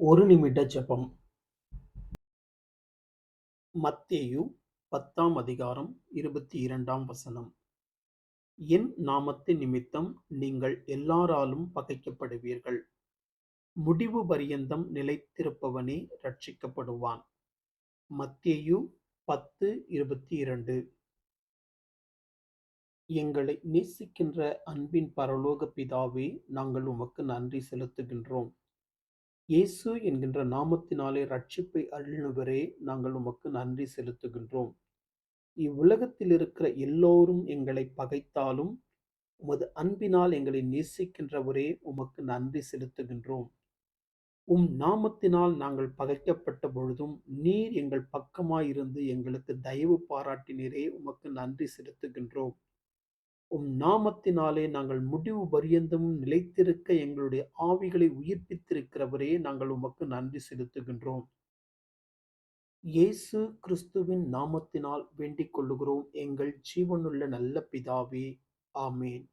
ஒரு நிமிட ஜெபம். மத்தேயு பத்தாம் அதிகாரம் இருபத்தி இரண்டாம் வசனம். என் நாமத்தின் நிமித்தம் நீங்கள் எல்லாராலும் பகைக்கப்படுவீர்கள். முடிவு பரியந்தம் நிலைத்திருப்பவனே ரட்சிக்கப்படுவான் மத்தேயு பத்து இருபத்தி இரண்டு. எங்களை நேசிக்கின்ற அன்பின் பரலோக பிதாவே நாங்கள் உமக்கு நன்றி செலுத்துகின்றோம். இயேசு என்கின்ற நாமத்தினாலே ரட்சிப்பை அருளினவரே நாங்கள் உமக்கு நன்றி செலுத்துகின்றோம். இவ்வுலகத்தில் இருக்கிற எல்லோரும் எங்களை பகைத்தாலும் உமது அன்பினால் எங்களை நேசிக்கின்றவரே உமக்கு நன்றி செலுத்துகின்றோம். உம் நாமத்தினால் நாங்கள் பகைக்கப்பட்ட பொழுதும் நீர் எங்கள் பக்கமாயிருந்து எங்களுக்கு தயவு பாராட்டினரே உமக்கு நன்றி செலுத்துகின்றோம். உம் நாமத்தினாலே நாங்கள் முடிவு பரியந்தமும் நிலைத்திருக்க எங்களுடைய ஆவிகளை உயிர்ப்பித்திருக்கிறவரே நாங்கள் உமக்கு நன்றி செலுத்துகின்றோம். இயேசு கிறிஸ்துவின் நாமத்தினால் வேண்டிக் கொள்ளுகிறோம். எங்கள் ஜீவனுள்ள நல்ல பிதாவே. ஆமேன்.